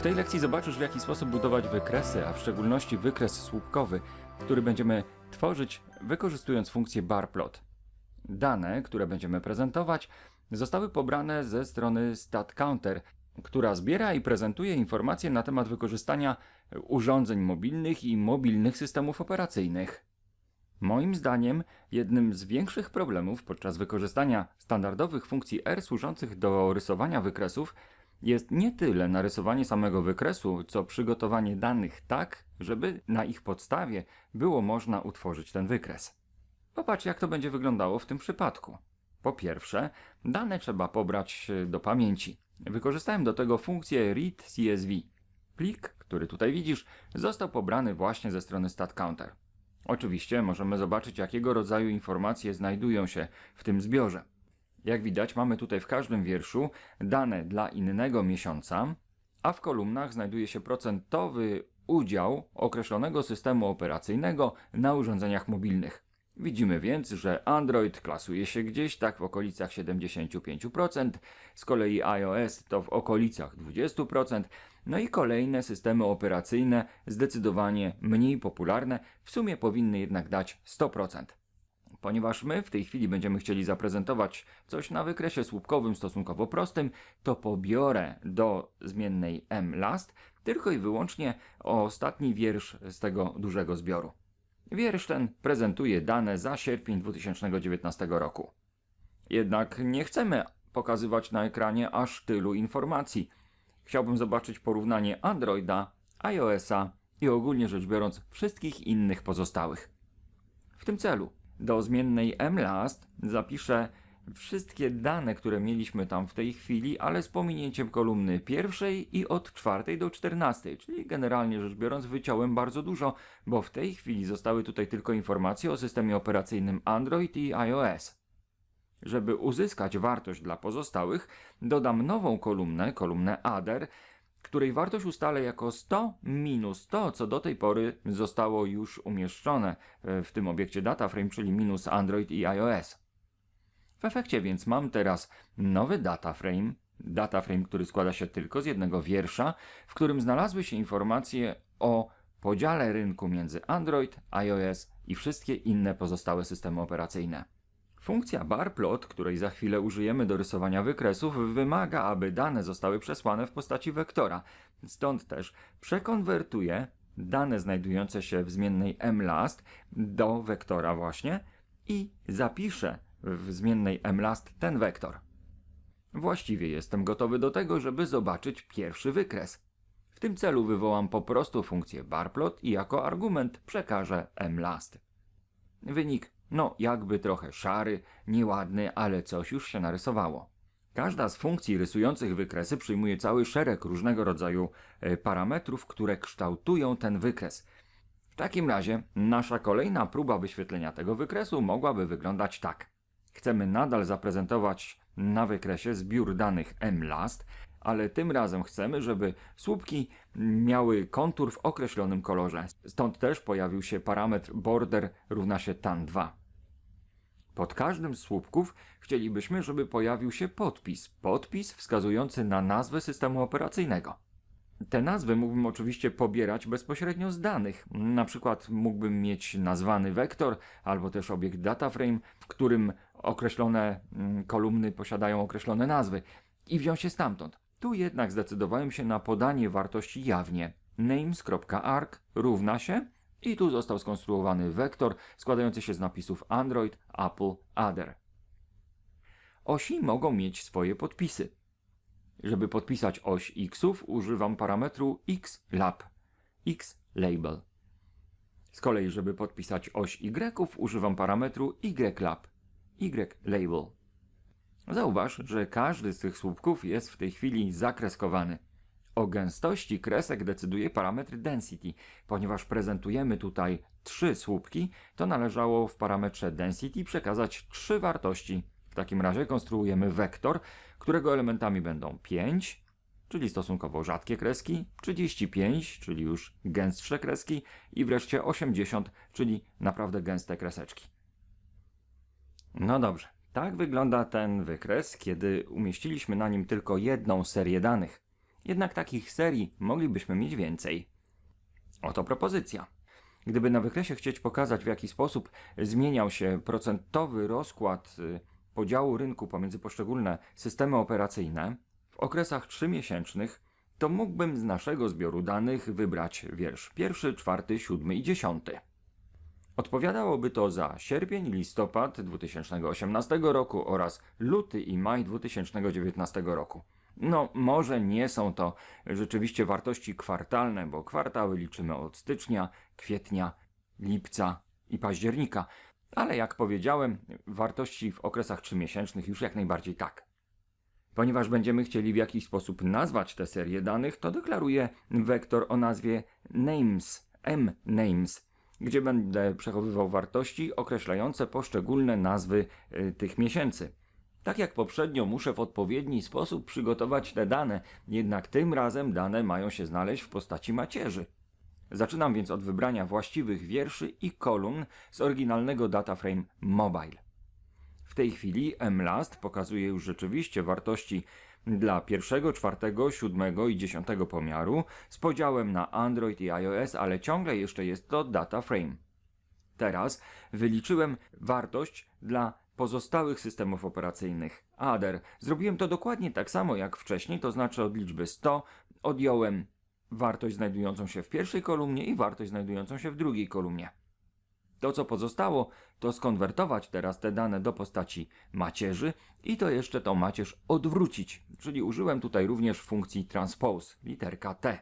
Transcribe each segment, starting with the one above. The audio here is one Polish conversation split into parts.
W tej lekcji zobaczysz, w jaki sposób budować wykresy, a w szczególności wykres słupkowy, który będziemy tworzyć wykorzystując funkcję barplot. Dane, które będziemy prezentować, zostały pobrane ze strony StatCounter, która zbiera i prezentuje informacje na temat wykorzystania urządzeń mobilnych i mobilnych systemów operacyjnych. Moim zdaniem, jednym z większych problemów podczas wykorzystania standardowych funkcji R służących do rysowania wykresów jest nie tyle narysowanie samego wykresu, co przygotowanie danych tak, żeby na ich podstawie było można utworzyć ten wykres. Popatrz, jak to będzie wyglądało w tym przypadku. Po pierwsze, dane trzeba pobrać e, do pamięci. Wykorzystałem do tego funkcję read CSV. Plik, który tutaj widzisz, został pobrany właśnie ze strony StatCounter. Oczywiście możemy zobaczyć, jakiego rodzaju informacje znajdują się w tym zbiorze. Jak widać, mamy tutaj w każdym wierszu dane dla innego miesiąca, a w kolumnach znajduje się procentowy udział określonego systemu operacyjnego na urządzeniach mobilnych. Widzimy więc, że Android klasuje się gdzieś tak w okolicach 75%, z kolei iOS to w okolicach 20%, no i kolejne systemy operacyjne zdecydowanie mniej popularne, w sumie powinny jednak dać 100%. Ponieważ my w tej chwili będziemy chcieli zaprezentować coś na wykresie słupkowym stosunkowo prostym, to pobiorę do zmiennej mlast tylko i wyłącznie ostatni wiersz z tego dużego zbioru. Wiersz ten prezentuje dane za sierpień 2019 roku. Jednak nie chcemy pokazywać na ekranie aż tylu informacji. Chciałbym zobaczyć porównanie Androida, iOS-a i ogólnie rzecz biorąc wszystkich innych pozostałych. W tym celu do zmiennej mlast zapiszę wszystkie dane, które mieliśmy tam w tej chwili, ale z pominięciem kolumny pierwszej i od czwartej do czternastej, czyli generalnie rzecz biorąc wyciąłem bardzo dużo, bo w tej chwili zostały tutaj tylko informacje o systemie operacyjnym Android i iOS. Żeby uzyskać wartość dla pozostałych, dodam nową kolumnę, kolumnę other, której wartość ustalę jako 100 minus to, co do tej pory zostało już umieszczone e, w tym obiekcie dataframe, czyli minus Android i iOS. W efekcie więc mam teraz nowy dataframe, dataframe, który składa się tylko z jednego wiersza, w którym znalazły się informacje o podziale rynku między Android, iOS i wszystkie inne pozostałe systemy operacyjne. Funkcja barplot, której za chwilę użyjemy do rysowania wykresów, wymaga, aby dane zostały przesłane w postaci wektora. Stąd też przekonwertuję dane znajdujące się w zmiennej mlast do wektora właśnie i zapiszę w zmiennej mlast ten wektor. Właściwie jestem gotowy do tego, żeby zobaczyć pierwszy wykres. W tym celu wywołam po prostu funkcję barplot i jako argument przekażę mlast. Wynik, no jakby trochę szary, nieładny, ale coś już się narysowało. Każda z funkcji rysujących wykresy przyjmuje cały szereg różnego rodzaju e, parametrów, które kształtują ten wykres. W takim razie nasza kolejna próba wyświetlenia tego wykresu mogłaby wyglądać tak. Chcemy nadal zaprezentować na wykresie zbiór danych mlast, ale tym razem chcemy, żeby słupki miały kontur w określonym kolorze. Stąd też pojawił się parametr border równa się tan2. Pod każdym z słupków chcielibyśmy, żeby pojawił się podpis. Podpis wskazujący na nazwę systemu operacyjnego. Te nazwy mógłbym oczywiście pobierać bezpośrednio z danych. Na przykład mógłbym mieć nazwany wektor albo też obiekt dataframe, w którym określone mm, kolumny posiadają określone nazwy i wziąć je stamtąd. Tu jednak zdecydowałem się na podanie wartości jawnie. names.arc równa się i tu został skonstruowany wektor składający się z napisów Android, Apple, Other. Osi mogą mieć swoje podpisy. Żeby podpisać oś xów używam parametru xlab, xlabel. Z kolei, żeby podpisać oś y'ów używam parametru ylab, ylabel. Zauważ, że każdy z tych słupków jest w tej chwili zakreskowany. O gęstości kresek decyduje parametr density. Ponieważ prezentujemy tutaj trzy słupki, to należało w parametrze density przekazać trzy wartości. W takim razie konstruujemy wektor, którego elementami będą 5, czyli stosunkowo rzadkie kreski, 35, czyli już gęstsze kreski i wreszcie 80, czyli naprawdę gęste kreseczki. No dobrze, tak wygląda ten wykres, kiedy umieściliśmy na nim tylko jedną serię danych. Jednak takich serii moglibyśmy mieć więcej. Oto propozycja. Gdyby na wykresie chcieć pokazać, w jaki sposób zmieniał się procentowy rozkład y, podziału rynku pomiędzy poszczególne systemy operacyjne w okresach trzymiesięcznych, to mógłbym z naszego zbioru danych wybrać wiersz pierwszy, czwarty, siódmy i dziesiąty. Odpowiadałoby to za sierpień, listopad 2018 roku oraz luty i maj 2019 roku. No, może nie są to rzeczywiście wartości kwartalne, bo kwartały liczymy od stycznia, kwietnia, lipca i października, ale jak powiedziałem, wartości w okresach trzymiesięcznych już jak najbardziej tak. Ponieważ będziemy chcieli w jakiś sposób nazwać tę serię danych, to deklaruję wektor o nazwie names, mnames, gdzie będę przechowywał wartości określające poszczególne nazwy y, tych miesięcy. Tak jak poprzednio muszę w odpowiedni sposób przygotować te dane, jednak tym razem dane mają się znaleźć w postaci macierzy. Zaczynam więc od wybrania właściwych wierszy i kolumn z oryginalnego dataframe Mobile. W tej chwili mlast pokazuje już rzeczywiście wartości dla pierwszego, czwartego, siódmego i dziesiątego pomiaru z podziałem na Android i iOS, ale ciągle jeszcze jest to data frame. Teraz wyliczyłem wartość dla pozostałych systemów operacyjnych. Ader. Zrobiłem to dokładnie tak samo jak wcześniej, to znaczy od liczby 100 odjąłem wartość znajdującą się w pierwszej kolumnie i wartość znajdującą się w drugiej kolumnie. To, co pozostało, to skonwertować teraz te dane do postaci macierzy i to jeszcze tą macierz odwrócić, czyli użyłem tutaj również funkcji transpose, literka T.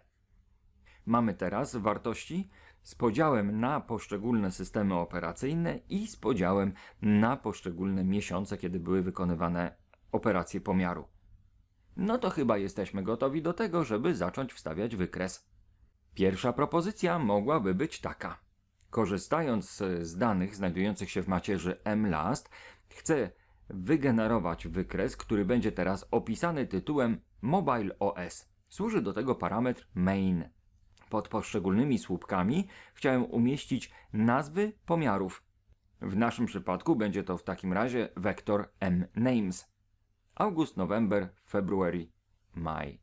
Mamy teraz wartości z podziałem na poszczególne systemy operacyjne i z podziałem na poszczególne miesiące, kiedy były wykonywane operacje pomiaru. No to chyba jesteśmy gotowi do tego, żeby zacząć wstawiać wykres. Pierwsza propozycja mogłaby być taka. Korzystając z danych znajdujących się w macierzy mlast, chcę wygenerować wykres, który będzie teraz opisany tytułem Mobile OS. Służy do tego parametr main. Pod poszczególnymi słupkami chciałem umieścić nazwy pomiarów. W naszym przypadku będzie to w takim razie wektor mnames. August, November, February, maj.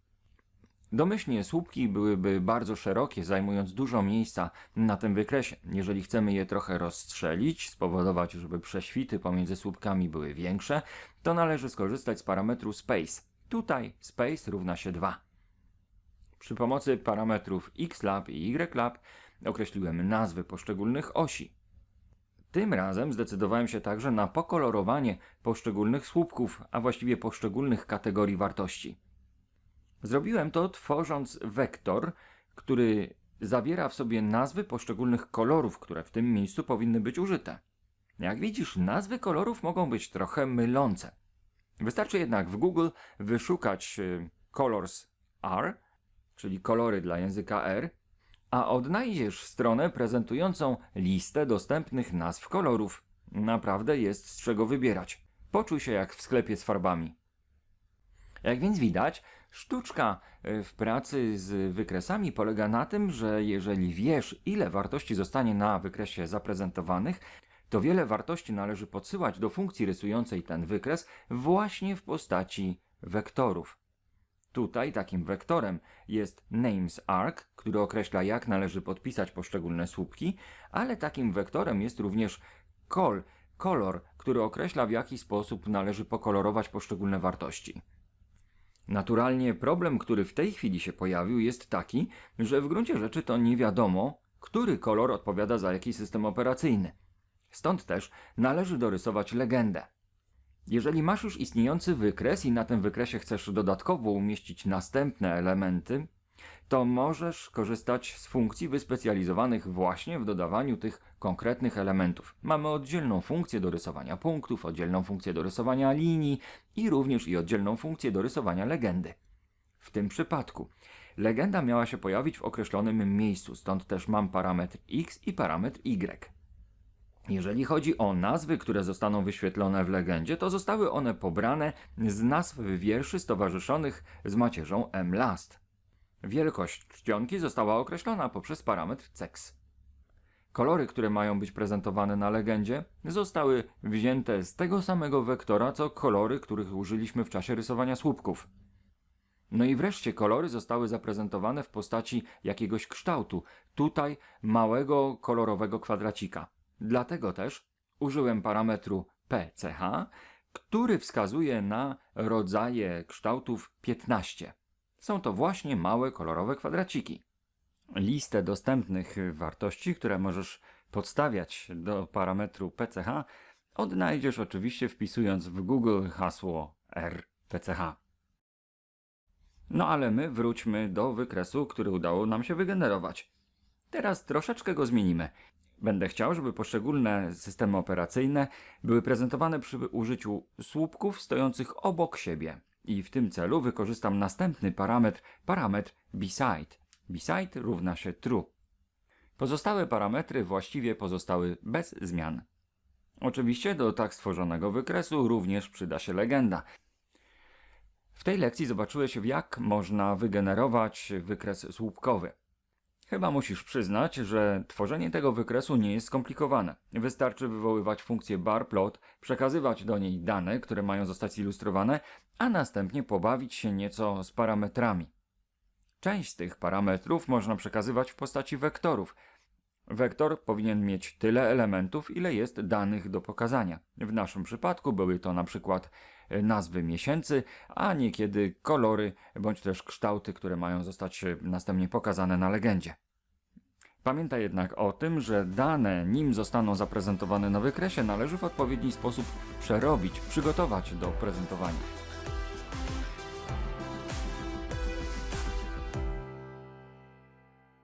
Domyślnie słupki byłyby bardzo szerokie, zajmując dużo miejsca na tym wykresie. Jeżeli chcemy je trochę rozstrzelić, spowodować, żeby prześwity pomiędzy słupkami były większe, to należy skorzystać z parametru space. Tutaj space równa się 2. Przy pomocy parametrów xlab i ylab określiłem nazwy poszczególnych osi. Tym razem zdecydowałem się także na pokolorowanie poszczególnych słupków, a właściwie poszczególnych kategorii wartości. Zrobiłem to tworząc wektor, który zawiera w sobie nazwy poszczególnych kolorów, które w tym miejscu powinny być użyte. Jak widzisz, nazwy kolorów mogą być trochę mylące. Wystarczy jednak w Google wyszukać y, colors R, czyli kolory dla języka R, a odnajdziesz stronę prezentującą listę dostępnych nazw kolorów. Naprawdę jest z czego wybierać. Poczuj się jak w sklepie z farbami. Jak więc widać, sztuczka e, w pracy z wykresami polega na tym, że jeżeli wiesz, ile wartości zostanie na wykresie zaprezentowanych, to wiele wartości należy podsyłać do funkcji rysującej ten wykres właśnie w postaci wektorów. Tutaj takim wektorem jest namesArc, który określa jak należy podpisać poszczególne słupki, ale takim wektorem jest również col, kolor, który określa w jaki sposób należy pokolorować poszczególne wartości. Naturalnie problem, który w tej chwili się pojawił, jest taki, że w gruncie rzeczy to nie wiadomo, który kolor odpowiada za jaki system operacyjny. Stąd też należy dorysować legendę. Jeżeli masz już istniejący wykres i na tym wykresie chcesz dodatkowo umieścić następne elementy, to możesz korzystać z funkcji wyspecjalizowanych właśnie w dodawaniu tych konkretnych elementów. Mamy oddzielną funkcję do rysowania punktów, oddzielną funkcję do rysowania linii i również i oddzielną funkcję do rysowania legendy. W tym przypadku legenda miała się pojawić w określonym miejscu, stąd też mam parametr x i parametr y. Jeżeli chodzi o nazwy, które zostaną wyświetlone w legendzie, to zostały one pobrane z nazw wierszy stowarzyszonych z macierzą mlast. Wielkość czcionki została określona poprzez parametr cex. Kolory, które mają być prezentowane na legendzie, zostały wzięte z tego samego wektora, co kolory, których użyliśmy w czasie rysowania słupków. No i wreszcie kolory zostały zaprezentowane w postaci jakiegoś kształtu, tutaj małego kolorowego kwadracika. Dlatego też użyłem parametru PCH, który wskazuje na rodzaje kształtów 15. Są to właśnie małe kolorowe kwadraciki. Listę dostępnych wartości, które możesz podstawiać do parametru PCH, odnajdziesz oczywiście wpisując w Google hasło RPCH. No ale my wróćmy do wykresu, który udało nam się wygenerować. Teraz troszeczkę go zmienimy. Będę chciał, żeby poszczególne systemy operacyjne były prezentowane przy użyciu słupków stojących obok siebie. I w tym celu wykorzystam następny parametr, parametr beside. Beside równa się true. Pozostałe parametry właściwie pozostały bez zmian. Oczywiście do tak stworzonego wykresu również przyda się legenda. W tej lekcji zobaczyłeś, jak można wygenerować wykres słupkowy. Chyba musisz przyznać, że tworzenie tego wykresu nie jest skomplikowane. Wystarczy wywoływać funkcję barplot, przekazywać do niej dane, które mają zostać zilustrowane, a następnie pobawić się nieco z parametrami. Część z tych parametrów można przekazywać w postaci wektorów. Wektor powinien mieć tyle elementów, ile jest danych do pokazania. W naszym przypadku były to na przykład e, nazwy miesięcy, a niekiedy kolory bądź też kształty, które mają zostać e, następnie pokazane na legendzie. Pamiętaj jednak o tym, że dane, nim zostaną zaprezentowane na wykresie, należy w odpowiedni sposób przerobić, przygotować do prezentowania.